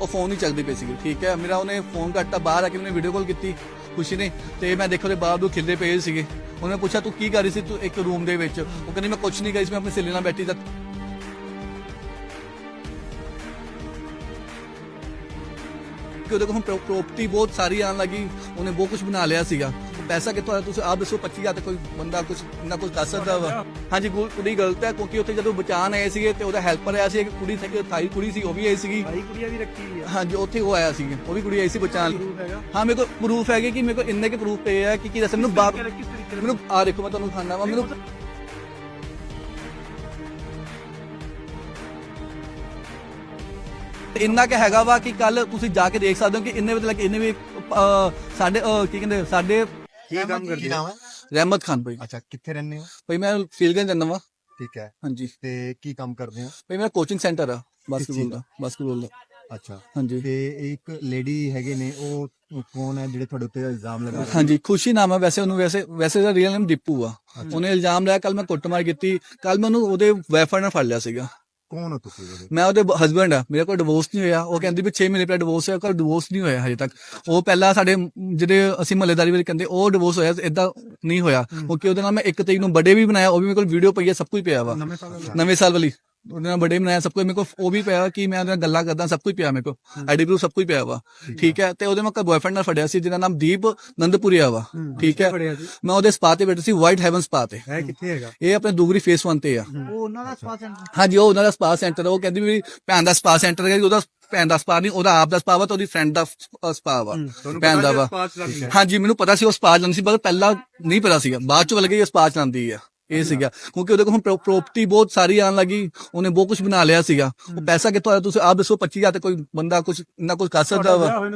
ਉਹ ਫੋਨ ਨਹੀਂ ਚੱਕਦੀ ਪਈ ਸੀ ਠੀਕ ਹੈ? ਮੇਰਾ ਉਹਨੇ ਫੋਨ ਕੱਟਤਾ ਬਾਹਰ ਆ ਕੇ ਉਹਨੇ ਵੀਡੀਓ ਕਾਲ ਕੀਤੀ ਖੁਸ਼ੀ ਨੇ ਤੇ ਮੈਂ ਦੇਖੋ ਉਹਦੇ ਬਾਹਰ ਨੂੰ ਖਿਲਦੇ ਪਏ ਸੀਗੇ। ਉਹਨੇ ਪੁੱਛਿਆ, ਤੂੰ ਕੀ ਕਰ ਰਹੀ ਸੀ ਤੂੰ ਇੱਕ ਰੂਮ ਦੇ ਵਿੱਚ? ਉਹ ਕਹਿੰਦੀ, ਮੈਂ ਕੁਝ ਨਹੀਂ ਕਰੀ ਸੀ, ਮੈਂ ਆਪਣੀ ਸਹੇਲੀ ਨਾਲ ਬੈਠੀ ਸੀ। ਕਿ ਉਹਦੇ ਕੋਲ ਪ੍ਰਾਪਰਟੀ ਬਹੁਤ ਸਾਰੀ ਆਣ ਲੱਗੀ। ਉਹਨੇ ਬਹੁਤ ਕੁਝ ਬਣਾ ਲਿਆ ਸੀਗਾ। ਪੈਸਾ ਕਿੱਥੋਂ ਆਇਆ? ਤੁਸੀਂ ਆਪ ਦੱਸੋ 25000 ਤੇ ਕੋਈ ਬੰਦਾ ਕੁਝ ਇੰਨਾ ਕੁਝ ਕਰ ਸਕਦਾ ਵਾ। ਹਾਂਜੀ ਗੁ- ਕੁੜੀ ਗਲਤ ਹੈ ਕਿਉਂਕਿ ਉੱਥੇ ਜਦੋਂ ਬਚਾਣ ਆਏ ਸੀਗੇ ਤੇ ਉਹਦਾ ਹੈਲਪਰ ਆਇਆ ਸੀ ਇੱਕ ਕੁੜੀ ਸੀ ਥਾਈ ਕੁੜੀ ਸੀ ਉਹ ਵੀ ਆਈ ਸੀਗੀ। ਭਾਈ ਕੁੜੀਆਂ ਵੀ ਰੱਖੀ ਆ। ਹਾਂਜੀ ਉੱਥੇ ਉਹ ਆਇਆ ਸੀ ਉਹ ਵੀ ਕੁੜੀ ਆਈ ਸੀ ਬਚਾਣ ਹਾਂ ਮੇਰੇ ਕੋਲ ਪ੍ਰੂਫ ਹੈਗੇ ਕਿ ਮੇਰੇ ਕੋਲ ਇੰਨੇ ਕੇ ਪ੍ਰੂਫ ਪਏ ਆ ਕਿ ਕੀ ਦੱਸਣ ਨੂੰ ਬਾਪ ਮੈਨੂੰ ਆ ਦੇਖੋ ਮੈਂ ਤੁਹਾਨੂੰ ਖਾਣਾ ਵਾ। ਮੈਨੂੰ ਇੰਨਾ ਕਿ ਹੈਗਾ ਵਾ ਕਿ ਕੱਲ ਤੁਸੀਂ ਜਾ ਕੇ ਦੇਖ ਸਕਦੇ ਹੋ ਕਿ ਇੰਨੇ ਵਜੇ ਤੱਕ ਇੰਨੇ ਵੀ ਸਾਡੇ ਕੀ ਕਹਿੰਦੇ ਸਾਡੇ ਕੀ ਕੰਮ ਕਰਦੇ ਹੈ? ਰਹਿਮਤ ਖਾਨ ਭਾਈ ਅੱਛਾ ਕਿੱਥੇ ਰਹਿੰਦੇ ਹੋ? ਭਾਈ ਮੈਂ ਫੀਲਗੰਜ ਜਾਂਦਾ ਵਾ। ਠੀਕ ਹੈ। ਹਾਂਜੀ। ਤੇ ਕੀ ਕੰਮ ਕਰਦੇ ਹੋ? ਭਾਈ ਮੇਰਾ ਕੋਚਿੰਗ ਸੈਂਟਰ ਆ ਬਾਸਕਟਬਾਲ ਦਾ ਬਾਸਕਟਬਾਲ ਦਾ। ਅੱਛਾ। ਹਾਂਜੀ। ਤੇ ਇੱਕ ਲੇਡੀ ਹੈਗੇ ਨੇ ਉਹ ਕੌਣ ਹੈ ਜਿਹੜੇ ਤੁਹਾਡੇ ਉੱਤੇ ਇਲਜ਼ਾਮ ਲਗਾ ਰਹੇ ਹਾਂਜੀ ਖੁਸ਼ੀ ਨਾਮ ਹੈ ਵੈਸੇ ਉਹਨੂੰ ਵੈਸੇ ਵੈਸੇ ਦਾ ਰੀਅਲ ਨੇਮ ਦੀਪੂ ਆ। ਉਹਨੇ ਇਲਜ਼ਾਮ ਲਾਇਆ ਕੱਲ ਮੈਂ ਕੁੱਟਮਾਰ ਕੀਤੀ ਕੱਲ ਮੈਂ ਉਹਨੂੰ ਉਹਦੇ ਵਾਈਫਾਈ ਨਾਲ ਫੜ ਲਿਆ ਸੀਗਾ। ਕੌਣ ਹੋ ਤੁਸੀਂ? ਮੈਂ ਉਹਦੇ ਹਸਬੰਡ ਆ। ਮੇਰੇ ਕੋਲ ਡਿਵੋਰਸ ਨਹੀਂ ਹੋਇਆ। ਉਹ ਕਹਿੰਦੀ ਵੀ 6 ਮਹੀਨੇ ਪਹਿਲਾਂ ਡਿਵੋਰਸ ਹੋਇਆ ਕੋਲ ਡਿਵੋਰਸ ਨਹੀਂ ਹੋਇਆ ਹਜੇ ਤੱਕ। ਉਹ ਪਹਿਲਾਂ ਸਾਡੇ ਜਿਹੜੇ ਅਸੀਂ ਮਹੱਲੇਦਾਰੀ ਵਾਲੇ ਕਹਿੰਦੇ ਉਹ ਡਿਵੋਰਸ ਹੋਇਆ ਇਦਾਂ ਨਹੀਂ ਹੋਇਆ। ਕਿਉਂਕਿ ਉਹਦੇ ਨਾਲ ਮੈਂ ਇੱਕ ਤਰੀਕ ਨੂੰ ਬਰਥਡੇ ਵੀ ਬਣਾਇਆ ਉਹ ਵੀ ਮੇਰੇ ਕੋਲ ਵੀਡੀਓ ਪਈ ਹੈ ਸਭ ਕੁਝ ਪਿਆ ਵਾ। ਨਵੇਂ ਸਾਲ ਦਾ ਨਵੇਂ ਸਾਲ ਵਾਲੀ। ਉਹਦੇ ਨਾਲ ਬਰਥਡੇ ਬਣਾਇਆ ਸਭ ਕੁਝ ਮੇਰੇ ਕੋਲ ਉਹ ਵੀ ਪਿਆ ਕਿ ਮੈਂ ਉਹਦੇ ਨਾਲ ਗੱਲਾਂ ਕਰਦਾ ਸਭ ਕੁਝ ਪਿਆ ਮੇਰੇ ਕੋਲ। ਆਈਡੀ ਪ੍ਰੂਫ ਸਭ ਕੁਝ ਪਿਆ ਵਾ ਠੀਕ ਹੈ? ਤੇ ਉਹਦੇ ਮੈਂ ਬॉयਫ੍ਰੈਂਡ ਨਾਲ ਫੜਿਆ ਸੀ ਜਿਹਦਾ ਨਾਮ ਦੀਪ ਨੰਦਪੁਰੀਆ ਵਾ ਠੀਕ ਹੈ? ਮੈਂ ਉਹਦੇ ਸਪਾ ਤੇ ਬੈਠਾ ਸੀ ਵਾਈਟ ਹੈਵਨ ਸਪਾ ਤੇ। ਹੈ ਕਿੱਥੇ ਹੈਗਾ? ਇਹ ਆਪਣੇ ਦੁਗਰੀ ਫੇਸ 1 ਤੇ ਆ। ਉਹ ਉਹਨਾਂ ਦਾ ਸਪਾ ਸੈਂਟਰ ਹਾਂਜੀ ਉਹ ਉਹਨਾਂ ਦਾ ਸਪਾ ਸੈਂਟਰ ਉਹ ਕਹਿੰਦੀ ਵੀ ਭੈਣ ਦਾ ਸਪਾ ਸੈਂਟਰ ਹੈ ਉਹਦਾ ਭੈਣ ਦਾ ਸਪਾ ਨਹੀਂ ਉਹਦਾ ਆਪ ਦਾ ਸਪਾ ਵਾ ਤੇ ਉਹਦੀ ਫਰੈਂਡ ਦਾ ਸਪਾ ਵਾ। ਭੈਣ ਦਾ ਵਾ। ਹਾਂਜੀ ਮੈਨੂੰ ਪਤਾ ਸੀ ਉਹ ਸਪਾ ਚਲਾਉਂਦੀ ਸੀ ਪਰ ਪਹਿਲਾਂ ਨਹੀਂ ਪਤਾ ਸੀਗਾ। ਬਾਅਦ ਚ ਲੱਗਿਆ ਇਹ ਸਪਾ ਚਲਾਉਂਦੀ ਆ। ਇਹ ਸੀਗਾ। ਕਿਉਂਕਿ ਉਹਦੇ ਕੋਲ ਹੁਣ ਪ੍ਰਾਪਰਟੀ ਬਹੁਤ ਸਾਰੀ ਆਣ ਲੱਗੀ। ਉਹਨੇ ਬਹੁਤ ਕੁਝ ਬਣਾ ਲਿਆ ਸੀਗਾ। ਉਹ ਪੈਸਾ ਕਿੱਥੋਂ ਆਇਆ? ਤੁਸੀਂ ਆਪ ਦੱਸੋ 25000 ਤੇ ਕੋਈ ਬੰਦਾ ਕੁਝ ਇੰਨਾ ਕੁਝ ਕਰ ਸਕਦਾ ਵਾ। ਹੋਏ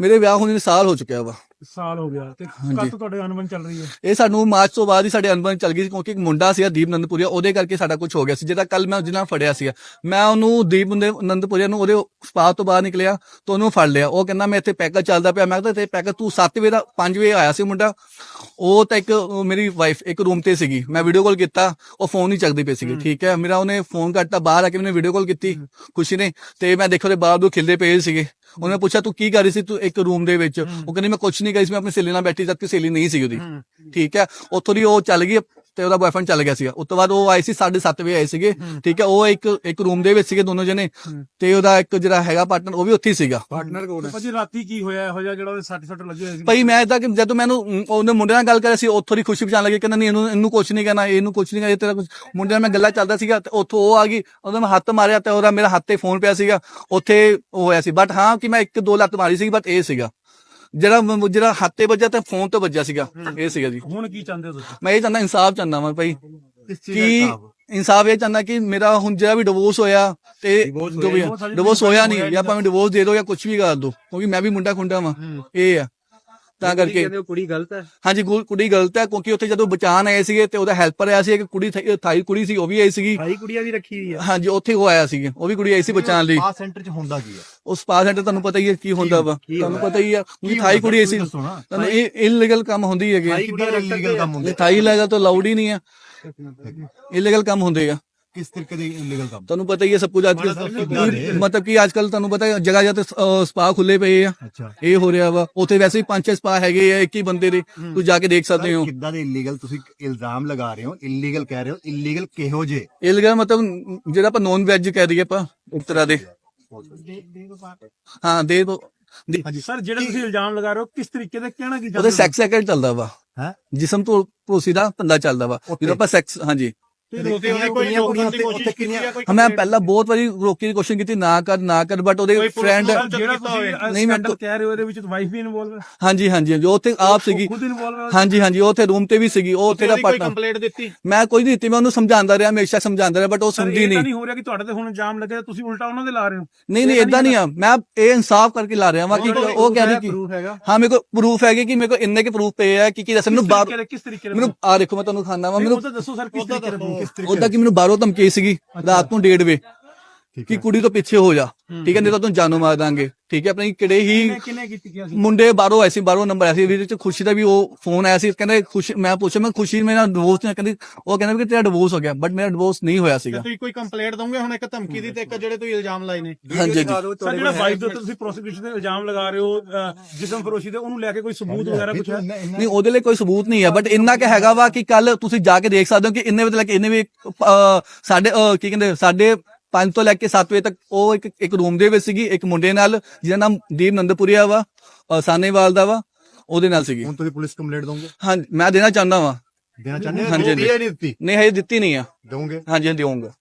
ਮੇਰੇ ਵਿਆਹ ਹੋਣੇ ਨੂੰ ਸਾਲ ਹੋ ਚੁੱਕਿਆ ਵਾ। ਸਾਲ ਹੋ ਗਿਆ ਤੇ ਕਦ ਤੋਂ ਤੁਹਾਡੇ ਅਨਬਨ ਚੱਲ ਰਹੀ ਹੈ। ਇਹ ਸਾਨੂੰ ਮਾਰਚ ਤੋਂ ਬਾਅਦ ਹੀ ਸਾਡੇ ਅਨਬਨ ਚੱਲ ਗਈ ਸੀ ਕਿਉਂਕਿ ਇੱਕ ਮੁੰਡਾ ਸੀ ਦੀਪ ਨੰਦਪੁਰੀਆ ਉਹਦੇ ਕਰਕੇ ਸਾਡਾ ਕੁਝ ਹੋ ਗਿਆ ਸੀ। ਜਿਹਦਾ ਕੱਲ ਮੈਂ ਜਿਹਨਾਂ ਫੜਿਆ ਸੀਗਾ। ਮੈਂ ਉਹਨੂੰ ਦੀਪ ਨੰਦ- ਨੰਦਪੁਰੀਆ ਨੂੰ ਉਹਦੇ ਸਪਾ ਤੋਂ ਬਾਹਰ ਨਿਕਲਿਆ ਤਾਂ ਉਹਨੂੰ ਫੜ ਲਿਆ। ਉਹ ਕਹਿੰਦਾ ਮੈਂ ਇੱਥੇ ਪੈਕੇਜ ਚੱਲਦਾ ਪਿਆ। ਮੈਂ ਕਿਹਾ ਤੇ ਪੈਕੇਜ ਤੂੰ 7 ਵਜੇ ਦਾ 5 ਵਜੇ ਆਇਆ ਸੀ ਮੁੰਡਾ। ਉਹ ਤਾਂ ਇੱਕ ਮੇਰੀ ਵਾਈਫ ਇੱਕ ਰੂਮ ਤੇ ਸੀਗੀ। ਮੈਂ ਵੀਡੀਓ ਕਾਲ ਕੀਤਾ ਉਹ ਫੋਨ ਨਹੀਂ ਚੱਕਦੀ ਪਈ ਸੀਗੀ। ਠੀਕ ਹੈ ਮੇਰਾ ਉਹਨੇ ਫੋਨ ਕੱਟਤਾ ਬਾਹਰ ਆ ਕੇ ਉਹਨੇ ਵੀਡੀਓ ਕਾਲ ਕੀਤੀ। ਖੁਸ਼ੀ ਨੇ ਤੇ ਮੈਂ ਦੇਖੋ ਬਾਹਰ ਨੂੰ ਖਿਲਦੇ ਪਏ ਸੀਗੇ। ਉਹਨੇ ਪੁੱਛਿਆ ਤੂੰ ਕੀ ਕਰ ਰਹੀ ਸੀ ਤੂੰ ਇੱਕ ਰੂਮ ਦੇ ਵਿੱਚ? ਉਹ ਕਹਿੰਦੀ ਮੈਂ ਕੁਝ ਨਹੀਂ ਕਰੀ ਸੀ ਮੈਂ ਆਪਣੀ ਸਹੇਲੀ ਨਾਲ ਬੈਠੀ ਜਦ ਕਿ ਸਹੇਲੀ ਨਹੀਂ ਸੀ ਉਹਦੀ। ਠੀਕ ਹੈ ਉੱਥੋਂ ਦੀ ਉਹ ਚੱਲ ਗਈ ਤੇ ਉਹਦਾ ਬॉयਫ੍ਰੈਂਡ ਚੱਲ ਗਿਆ ਸੀਗਾ। ਉਸ ਤੋਂ ਬਾਅਦ ਉਹ ਆਏ ਸੀ 7:30 ਵਜੇ ਆਏ ਸੀਗੇ। ਠੀਕ ਹੈ ਉਹ ਇੱਕ ਇੱਕ ਰੂਮ ਦੇ ਵਿੱਚ ਸੀਗੇ ਦੋਨੋਂ ਜਣੇ। ਤੇ ਉਹਦਾ ਇੱਕ ਜਿਹੜਾ ਹੈਗਾ ਪਾਰਟਨਰ ਉਹ ਵੀ ਉੱਥੇ ਹੀ ਸੀਗਾ। ਪਾਰਟਨਰ ਕੋਲ ਹੈ? ਭਾਜੀ ਰਾਤੀ ਕੀ ਹੋਇਆ? ਇਹੋ ਜਿਹਾ ਜਿਹੜਾ ਉਹਦੇ ਸੱਟ ਸੱਟ ਲੱਗੇ ਹੋਏ ਸੀ? ਭਾਈ ਮੈਂ ਕਿ ਜਦੋਂ ਮੈਨੂੰ ਉਹਨੇ ਮੁੰਡੇ ਨਾਲ ਗੱਲ ਕਰੀ ਸੀ ਉੱਥੋਂ ਦੀ ਖੁਸ਼ੀ ਪਛਾਣ ਲੱਗੀ ਕਹਿੰਦਾ ਨਹੀਂ ਇਹਨੂੰ ਇਹਨੂੰ ਕੁਝ ਨਹੀਂ ਕਹਿਣਾ ਇਹਨੂੰ ਕੁਝ ਨਹੀਂ ਕਹਿਣਾ ਇਹ ਤੇਰਾ ਕੁਝ ਮੁੰਡੇ ਨਾਲ ਮੈਂ ਗੱਲਾਂ ਚੱਲਦਾ ਸੀਗਾ ਤੇ ਉੱਥੋਂ ਉਹ ਆ ਗਈ ਉਹਦਾ ਮੈਂ ਹੱਥ ਮਾਰਿਆ ਤੇ ਉਹਦਾ ਮੇਰਾ ਹੱਥ ਤੇ ਫੋਨ ਪਿਆ ਸੀਗਾ। ਉੱਥੇ ਉਹ ਹੋਇਆ ਸੀ। ਬਟ ਹਾਂ ਕਿ ਮੈਂ ਇੱਕ ਦੋ ਲੱਤ ਮਾਰੀ ਸੀ ਬਟ ਇਹ ਸੀਗਾ। ਜਿਹੜਾ ਮ- ਜਿਹੜਾ ਹੱਥ ਤੇ ਵੱਜਾ ਤੇ ਫੋਨ ਤੇ ਵੱਜਾ ਸੀਗਾ। ਇਹ ਸੀਗਾ ਜੀ। ਹੁਣ ਕੀ ਚਾਹੁੰਦੇ ਹੋ ਤੁਸੀਂ? ਮੈਂ ਇਹ ਚਾਹੁੰਦਾ ਇਨਸਾਫ ਚਾਹੁੰਦਾ ਮੈਂ ਭਾਈ। ਕਿਸ ਚੀਜ਼ ਦਾ ਕਿ ਹਿਸਾਬ? ਇਨਸਾਫ ਇਹ ਚਾਹੁੰਦਾ ਕਿ ਮੇਰਾ ਹੁਣ ਜਿਹੜਾ ਵੀ ਡਿਵੋਰਸ ਹੋਇਆ ਤੇ Divorce ਜੋ ਵੀ ਹੋਇਆ, ਡਿਵੋਰਸ ਹੋਇਆ ਨਹੀਂ ਜਾਂ ਭਾਵੇਂ ਡਿਵੋਰਸ ਦੇ ਦਿਓ ਜਾਂ ਕੁਝ ਵੀ ਕਰ ਦਿਓ ਕਿਉਂਕਿ ਮੈਂ ਵੀ ਮੁੰਡਾ ਖੁੰਡਾ ਵਾਂ। ਇਹ ਆ। ਤਾਂ ਕਰਕੇ ਕਹਿੰਦੇ ਹੋ ਕੁੜੀ ਗਲਤ ਹੈ। ਹਾਂਜੀ ਗੁ- ਕੁੜੀ ਗਲਤ ਹੈ ਕਿਉਂਕਿ ਉੱਥੇ ਜਦੋਂ ਬਚਾਣ ਆਏ ਸੀਗੇ ਤੇ ਉਹਦਾ ਹੈਲਪਰ ਆਇਆ ਸੀ ਇੱਕ ਕੁੜੀ ਥਾਈ- ਥਾਈ ਕੁੜੀ ਸੀ ਉਹ ਵੀ ਆਈ ਸੀਗੀ। ਭਾਈ ਕੁੜੀਆਂ ਵੀ ਰੱਖੀ ਹੋਈ ਆ। ਹਾਂਜੀ ਉੱਥੇ ਉਹ ਆਇਆ ਸੀ ਉਹ ਵੀ ਕੁੜੀ ਆਈ ਸੀ ਬਚਾਣ ਲਈ। ਸਪਾ ਸੈਂਟਰ 'ਚ ਹੁੰਦਾ ਕੀ ਹੈ ਉਸ ਸਪਾ ਸੈਂਟਰ ਤੁਹਾਨੂੰ ਪਤਾ ਹੀ ਹੈ ਕੀ ਹੁੰਦਾ ਵਾ। ਤੁਹਾਨੂੰ ਪਤਾ ਹੀ ਆ ਕਿ ਥਾਈ ਕੁੜੀ ਆਈ ਸੀ। ਦੱਸੋ ਨਾ। ਤੁਹਾਨੂੰ ਇਹ ਇਲੀਗਲ ਕੰਮ ਹੁੰਦੀ ਹੈਗੇ। ਕਿਹੜਾ ਇਲੀਗਲ ਕੰਮ ਹੁੰਦੇ? ਥਾਈ ਲੈਗਾ ਤਾਂ ਲਾਊਡ ਹੀ ਨਹੀਂ ਆ। ਇਲੀਗਲ ਕੰਮ ਹੁੰਦੇ ਆ। ਕਿਸ ਤਰੀਕੇ ਦੇ ਇਲੀਗਲ ਕੰਮ? ਤੁਹਾਨੂੰ ਪਤਾ ਹੀ ਹੈ ਸਭ ਕੁਝ ਅੱਜ ਮਤਲਬ ਕਿ ਅੱਜ ਕੱਲ ਤੁਹਾਨੂੰ ਪਤਾ ਹੈ ਜਗ੍ਹਾ ਜਗ੍ਹਾ ਤੇ ਸਪਾ ਖੁੱਲੇ ਪਏ ਆ। ਇਹ ਹੋ ਰਿਹਾ ਵਾ। ਉੱਥੇ ਵੈਸੇ ਹੀ ਪੰਜ ਛੇ ਸਪਾ ਹੈਗੇ ਆ ਇੱਕ ਹੀ ਬੰਦੇ ਦੇ। ਤੁਸੀਂ ਜਾ ਕੇ ਦੇਖ ਸਕਦੇ ਹੋ। ਕਿੱਦਾਂ ਦੇ ਇਲੀਗਲ ਤੁਸੀਂ ਇਲਜ਼ਾਮ ਲਗਾ ਰਹੇ ਹੋ? ਇਲੀਗਲ ਕਹਿ ਰਹੇ ਹੋ? ਇਲੀਗਲ ਕਿਹੋ ਜੇ ਇਲੀਗਲ ਮਤਲਬ ਜਿਹੜਾ ਆਪਾਂ ਨੌਨ ਵੈਜ ਕਹਿ ਦਈਏ ਆਪਾਂ ਇੱਕ ਤਰ੍ਹਾਂ ਦੇ। ਹਾਂ ਦੇ ਦੇ- ਹਾਂਜੀ ਸਰ ਜਿਹੜੇ ਤੁਸੀਂ ਇਲਜ਼ਾਮ ਲਗਾ ਰਹੇ ਹੋ ਕਿਸ ਤਰੀਕੇ ਦਾ ਕਹਿਣਾ ਕੀ ਉਹਦੇ ਚਾਹੁੰਦੇ ਸੈਕਸ ਐਕਟ ਚੱਲਦਾ ਵਾ। ਹੈ? ਜਿਸਮ ਤੋਂ ਦਾ ਧੰਦਾ ਚੱਲਦਾ ਵਾ। ਜਦੋਂ ਆਪਾਂ ਸੈਕਸ ਹਾਂਜੀ। ਕੁੜੀਆਂ ਕੁੜੀਆਂ ਉੱਤੇ ਕਿੰਨੀਆਂ ਹਾਂ, ਮੈਂ ਪਹਿਲਾਂ ਬਹੁਤ ਵਾਰੀ ਰੋਕੀ ਦੀ ਕੋਸ਼ਿਸ਼ ਕੀਤੀ ਨਾ ਕਰ ਨਾ ਕਰ ਬਟ ਉਹਦੇ ਫਰੈਂਡ ਜਿਹੜਾ ਤੁਸੀਂ ਨਹੀਂ, ਨਹੀਂ ਮੈਂ ਕਹਿ ਰਹੇ ਹੋ ਇਹਦੇ ਵਿੱਚ ਵਾਈਫ ਵੀ ਇਨਵੋਲਵ ਹਾਂਜੀ ਹਾਂਜੀ ਜੋ ਉੱਥੇ ਆਪ ਸੀਗੀ। ਹਾਂਜੀ ਹਾਂਜੀ ਉਹ ਉੱਥੇ ਰੂਮ ਤੇ ਵੀ ਸੀਗੀ ਉਹ ਉੱਥੇ ਦਾ ਪਾਰਟਨਰ ਕੰਪਲੇਂਟ ਦਿੱਤੀ? ਮੈਂ ਕੋਈ ਨਹੀਂ ਦਿੱਤੀ ਮੈਂ ਉਹਨੂੰ ਸਮਝਾਉਂਦਾ ਰਿਹਾ ਹਮੇਸ਼ਾ ਸਮਝਾਉਂਦਾ ਰਿਹਾ ਬਟ ਉਹ ਤਾਂ ਨਹੀਂ। ਨਹੀਂ ਹੋ ਰਿਹਾ ਕਿ ਤੁਹਾਡੇ ਤੇ ਹੁਣ ਇਲਜ਼ਾਮ ਲੱਗੇ ਤੁਸੀਂ ਉਲਟਾ ਉਹਨਾਂ ਦੇ ਲਾ ਰਹੇ ਹੋ। ਨਹੀਂ ਨਹੀਂ ਇਦਾਂ ਨਹੀਂ ਆ। ਮੈਂ ਇਹ ਇਨਸਾਫ ਕਰਕੇ ਲਾ ਰਿਹਾ ਵਾਂ ਕਿ ਉਹ ਕਹਿ ਰਹੀ ਕਿ ਹਾਂ ਮੇਰੇ ਕੋਲ ਪ੍ਰੂਫ ਹੈਗੇ ਕਿ ਮੇਰੇ ਕੋਲ ਇੰਨੇ ਕੇ ਪ੍ਰੂਫ ਪਏ ਆ ਕਿ ਕੀ ਦੱਸਣ ਨੂੰ ਬਾਹਰ ਕਿਸ ਤਰੀਕੇ ਮੈਨੂੰ ਆ ਦੇਖੋ ਮੈਂ ਤੁਹਾਨੂੰ ਖਾਣਾ ਵਾ ਮੈਨੂੰ ਮੈਨੂੰ ਤਾਂ ਦੱਸੋ ਸਰ ਕਿਸ ਤਰੀਕੇ ਦਾ proof? ਉਹਦਾ ਕਿ ਮੈਨੂੰ ਬਾਹਰੋਂ ਧਮਕੀ ਸੀਗੀ ਰਾਤ ਨੂੰ 1:30 ਵਜੇ ਕਿ ਕੁੜੀ ਤੋਂ ਪਿੱਛੇ ਹੋ ਜਾ। ਠੀਕ ਹੈ ਨਹੀਂ ਤਾਂ ਤੂੰ ਜਾਨੋਂ ਮਾਰ ਦਾਂਗੇ। ਠੀਕ ਹੈ ਆਪਣੀ ਕਿਹੜੇ ਹੀ ਕਿੰਨੇ ਕਿੰਨੇ ਕੀਤੀ ਗਿਆ ਸੀ? ਮੁੰਡੇ ਬਾਹਰੋਂ ਆਏ ਸੀ ਬਾਹਰੋਂ ਨੰਬਰ ਆਇਆ ਸੀ ਵੀਰੇ ਚ ਖੁਸ਼ੀ ਦਾ ਵੀ ਉਹ ਫੋਨ ਆਇਆ ਸੀ ਕਹਿੰਦੇ ਖੁਸ਼ੀ ਮੈਂ ਪੁੱਛਿਆ ਮੈਂ ਖੁਸ਼ੀ ਮੇਰਾ ਡਿਵੋਰਸ ਨਹੀਂ ਕਹਿੰਦੀ ਉਹ ਕਹਿੰਦੇ ਕਿ ਤੇਰਾ ਡਿਵੋਰਸ ਹੋ ਗਿਆ ਬਟ ਮੇਰਾ ਡਿਵੋਰਸ ਨਹੀਂ ਹੋਇਆ ਸੀਗਾ। ਤੁਸੀਂ ਕੋਈ ਕੰਪਲੇਂਟ ਦੋਗੇ ਹੁਣ ਇੱਕ ਧਮਕੀ ਦੀ ਤੇ ਇੱਕ ਜਿਹੜੇ ਤੁਸੀਂ ਇਲਜ਼ਾਮ ਲਾਏ ਨੇ? ਹਾਂਜੀ ਸਰ ਜਿਹੜਾ ਵਾਈਫ ਦੇ ਉੱਤੇ ਤੁਸੀਂ ਪ੍ਰੋਸੀਕਿਊਸ਼ਨ ਦੇ ਇਲਜ਼ਾਮ ਲਗਾ ਰਹੇ ਹੋ ਜਿਸਮ ਫਰੋਸ਼ੀ ਦੇ ਉਹਨੂੰ ਲੈ ਕੇ ਕੋਈ ਸਬੂਤ ਵਗੈਰਾ ਕੁਝ ਨਹੀਂ ਉਹਦੇ ਲਈ ਕੋਈ ਸਬੂਤ ਨਹੀਂ ਹੈ ਬਟ ਇੰਨਾ ਕਿ ਹੈਗਾ ਵਾ ਕਿ ਕੱਲ ਤੁਸੀਂ ਜਾ ਕੇ ਦੇਖ ਸਕਦੇ ਹੋ ਕਿ ਇੰਨੇ ਵਜੇ ਤੱਕ ਇਹਨੇ ਵੀ ਸਾਡੇ ਕੀ ਕਹਿੰਦੇ ਸਾਡੇ 5 ਤੋਂ ਲੈ ਕੇ 7 ਵਜੇ ਤੱਕ ਉਹ ਇੱਕ ਇੱਕ ਰੂਮ ਦੇ ਵਿੱਚ ਸੀਗੀ ਇੱਕ ਮੁੰਡੇ ਨਾਲ ਜਿਹਦਾ ਨਾਮ ਦੀਪ ਨੰਦਪੁਰੀਆ ਵਾ ਸਾਨੇਵਾਲ ਦਾ ਵਾ ਉਹਦੇ ਨਾਲ ਸੀਗੀ। ਹੁਣ ਤੁਸੀਂ ਪੁਲਿਸ ਕੰਪਲੇਂਟ ਦੋਗੇ? ਹਾਂ ਮੈਂ ਦੇਣਾ ਚਾਹੁੰਦਾ ਵਾਂ। ਦੇਣਾ ਚਾਹੁੰਦੇ ਹੋ ਹਾਂਜੀ, ਹਾਂਜੀ। ਦਿੱਤੀ ਹੈ ਨਹੀਂ ਦਿੱਤੀ? ਨਹੀਂ ਹਜੇ ਦਿੱਤੀ ਨਹੀਂ ਆ। ਦੋਗੇ? ਹਾਂਜੀ ਦਿਉਂਗਾ